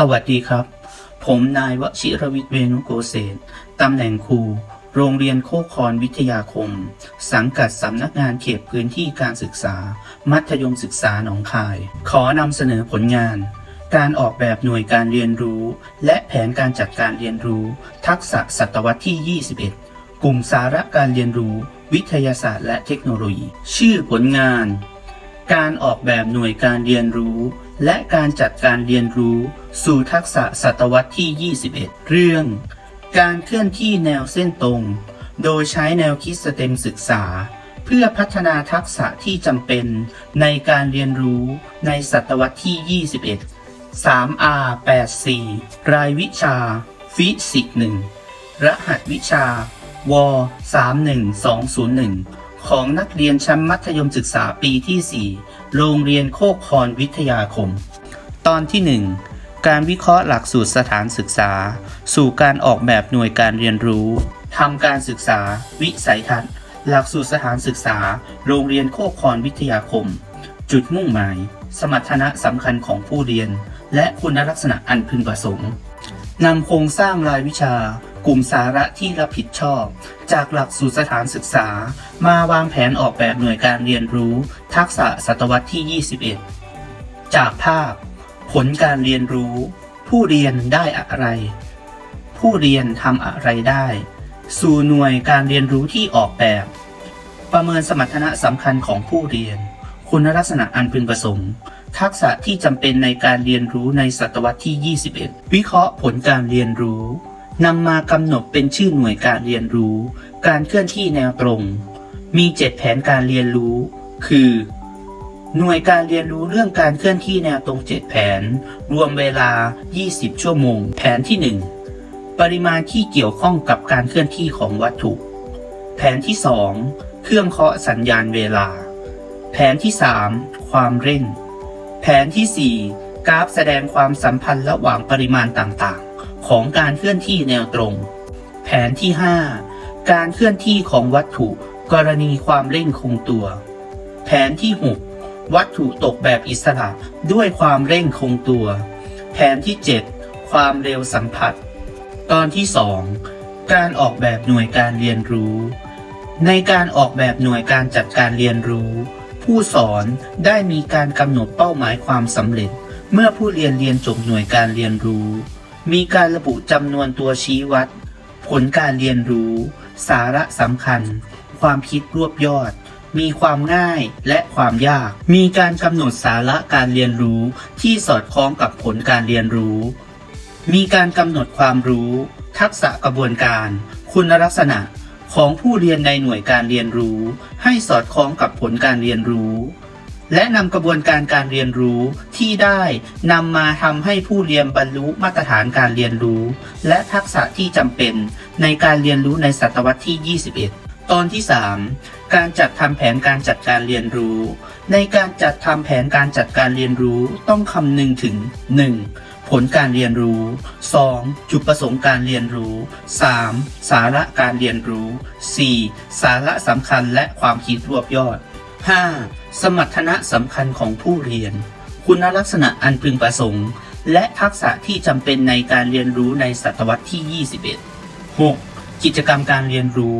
สวัสดีครับ ผมนายวชิรวิทย์เวนุโกเศษตำแหน่งครู โรงเรียนโคคอนวิทยาคม สังกัดสำนักงานเขตพื้นที่การศึกษา มัธยมศึกษาหนองคาย ขอนำเสนอผลงาน การออกแบบหน่วยการเรียนรู้ และแผนการจัดการเรียนรู้ ทักษะศตวรรษที่ 21 กลุ่มสาระการเรียนรู้ วิทยาศาสตร์และเทคโนโลยี ชื่อผลงาน การออกแบบหน่วยการเรียนรู้ และการจัดการเรียนรู้สู่ทักษะศตวรรษที่ 21 เรื่อง การเคลื่อนที่แนวเส้นตรง โดยใช้แนวคิดสเต็มศึกษา เพื่อพัฒนาทักษะที่จำเป็นในการเรียนรู้ในศตวรรษที่ 21 3R 84 รายวิชา ฟิสิกส์1รหัสวิชาว 31201 ของนักเรียนชั้นมัธยมศึกษาปีที่ 4 โรงเรียนโคกคอนวิทยาคม ตอนที่ 1 การวิเคราะห์หลักสูตรสถานศึกษา สู่การออกแบบหน่วยการเรียนรู้ทำการศึกษา วิสัยทัศน์ หลักสูตรสถานศึกษา โรงเรียนโคกคอนวิทยาคม จุดมุ่งหมาย สมรรถนะสำคัญของผู้เรียน และคุณลักษณะอันพึงประสงค์นำโครงสร้างรายวิชา กลุ่มสาระที่รับผิดชอบ จากหลักสูตรสถานศึกษา มาวางแผนออกแบบหน่วยการเรียนรู้ ทักษะศตวรรษที่ 21 จากภาพ ผลการเรียนรู้ ผู้เรียนได้อะไร ผู้เรียนทำอะไรได้ สู่หน่วยการเรียนรู้ที่ออกแบบ ประเมินสมรรถนะสำคัญของผู้เรียน คุณลักษณะอันพึงประสงค์ทักษะที่จำเป็นในการเรียนรู้ในศตวรรษที่ 21 วิเคราะห์ผลการเรียนรู้ นำมากำหนดเป็นชื่อหน่วยการเรียนรู้ การเคลื่อนที่แนวตรง มี 7 แผนการเรียนรู้ คือ หน่วยการเรียนรู้เรื่องการเคลื่อนที่แนวตรง 7 แผน รวมเวลา 20 ชั่วโมง แผนที่ 1 ปริมาณที่เกี่ยวข้องกับการเคลื่อนที่ของวัตถุ แผนที่ 2 เครื่องเคาะสัญญาณเวลา แผนที่ 3 ความเร่ง แผนที่ 4 กราฟแสดงความสัมพันธ์ระหว่างปริมาณต่างๆ ของการเคลื่อนที่แนวตรง แผนที่ 5 การเคลื่อนที่ของวัตถุกรณีความเร่งคงตัว แผนที่ 6 วัตถุตกแบบอิสระด้วยความเร่งคงตัว แผนที่ 7 ความเร็วสัมผัส ตอนที่ 2 การออกแบบหน่วยการเรียนรู้ ในการออกแบบหน่วยการจัดการเรียนรู้ ผู้สอนได้มีการกำหนดเป้าหมายความสำเร็จ เมื่อผู้เรียนเรียนจบหน่วยการเรียนรู้ มีการระบุจำนวนตัวชี้วัด ผลการเรียนรู้ สาระสำคัญ ความคิดรวบยอด มีความง่ายและความยาก มีการกำหนดสาระการเรียนรู้ที่สอดคล้องกับผลการเรียนรู้ มีการกำหนดความรู้ ทักษะกระบวนการ คุณลักษณะของผู้เรียนในหน่วยการเรียนรู้ ให้สอดคล้องกับผลการเรียนรู้ และนำกระบวนการการเรียนรู้ที่ได้นำมาทำให้ผู้เรียนบรรลุมาตรฐานการเรียนรู้ และทักษะที่จำเป็นในการเรียนรู้ในศตวรรษที่ 21 ตอนที่ 3 การจัดทำแผนการจัดการเรียนรู้ ในการจัดทำแผนการจัดการเรียนรู้ต้องคำนึงถึง 1. ผลการเรียนรู้ 2. จุดประสงค์การเรียนรู้ 3. สาระการเรียนรู้ 4. สาระสำคัญและความคิดรวบยอด 5. สมรรถนะสำคัญของผู้เรียน คุณลักษณะอันพึงประสงค์ และทักษะที่จำเป็นในการเรียนรู้ในศตวรรษที่ 21 6. กิจกรรมการเรียนรู้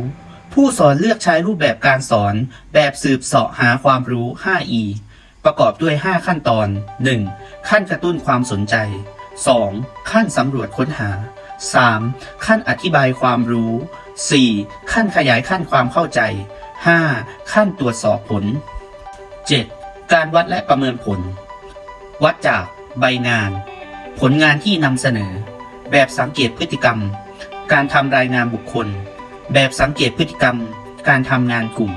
ผู้สอนเลือกใช้รูปแบบการสอน แบบสืบเสาะหาความรู้ 5E ประกอบด้วย 5 ขั้นตอน 1. ขั้นกระตุ้นความสนใจ 2. ขั้นสำรวจค้นหา 3. ขั้นอธิบายความรู้ 4. ขั้นขยายขั้นความเข้าใจ 5. ขั้นตรวจสอบผล 7. การวัดและประเมินผล วัดจากใบงาน ผลงานที่นำเสนอ แบบสังเกตพฤติกรรม การทำรายงานบุคคล แบบสังเกตพฤติกรรม การทำงานกลุ่ม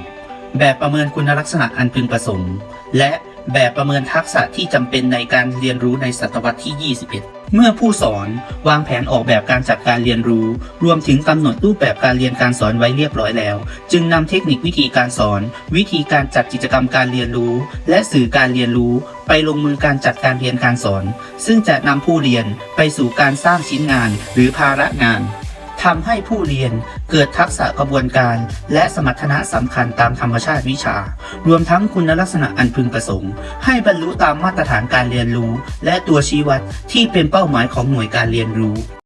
แบบประเมินคุณลักษณะอันพึงประสงค์ และแบบประเมินทักษะที่จำเป็นในการเรียนรู้ในศตวรรษที่ 21 เมื่อผู้สอนวางแผนออกแบบการจัดการเรียนรู้ รวมถึงกำหนดรูปแบบการเรียนการสอนไว้เรียบร้อยแล้ว จึงนำเทคนิควิธีการสอน วิธีการจัดกิจกรรมการเรียนรู้ และสื่อการเรียนรู้ ไปลงมือการจัดการเรียนการสอน ซึ่งจะนำผู้เรียนไปสู่การสร้างชิ้นงานหรือภาระงาน ทำให้ผู้เรียนเกิดทักษะกระบวนการ และสมรรถนะสำคัญตามธรรมชาติวิชา รวมทั้งคุณลักษณะอันพึงประสงค์ ให้บรรลุตามมาตรฐานการเรียนรู้ และตัวชี้วัดที่เป็นเป้าหมายของหน่วยการเรียนรู้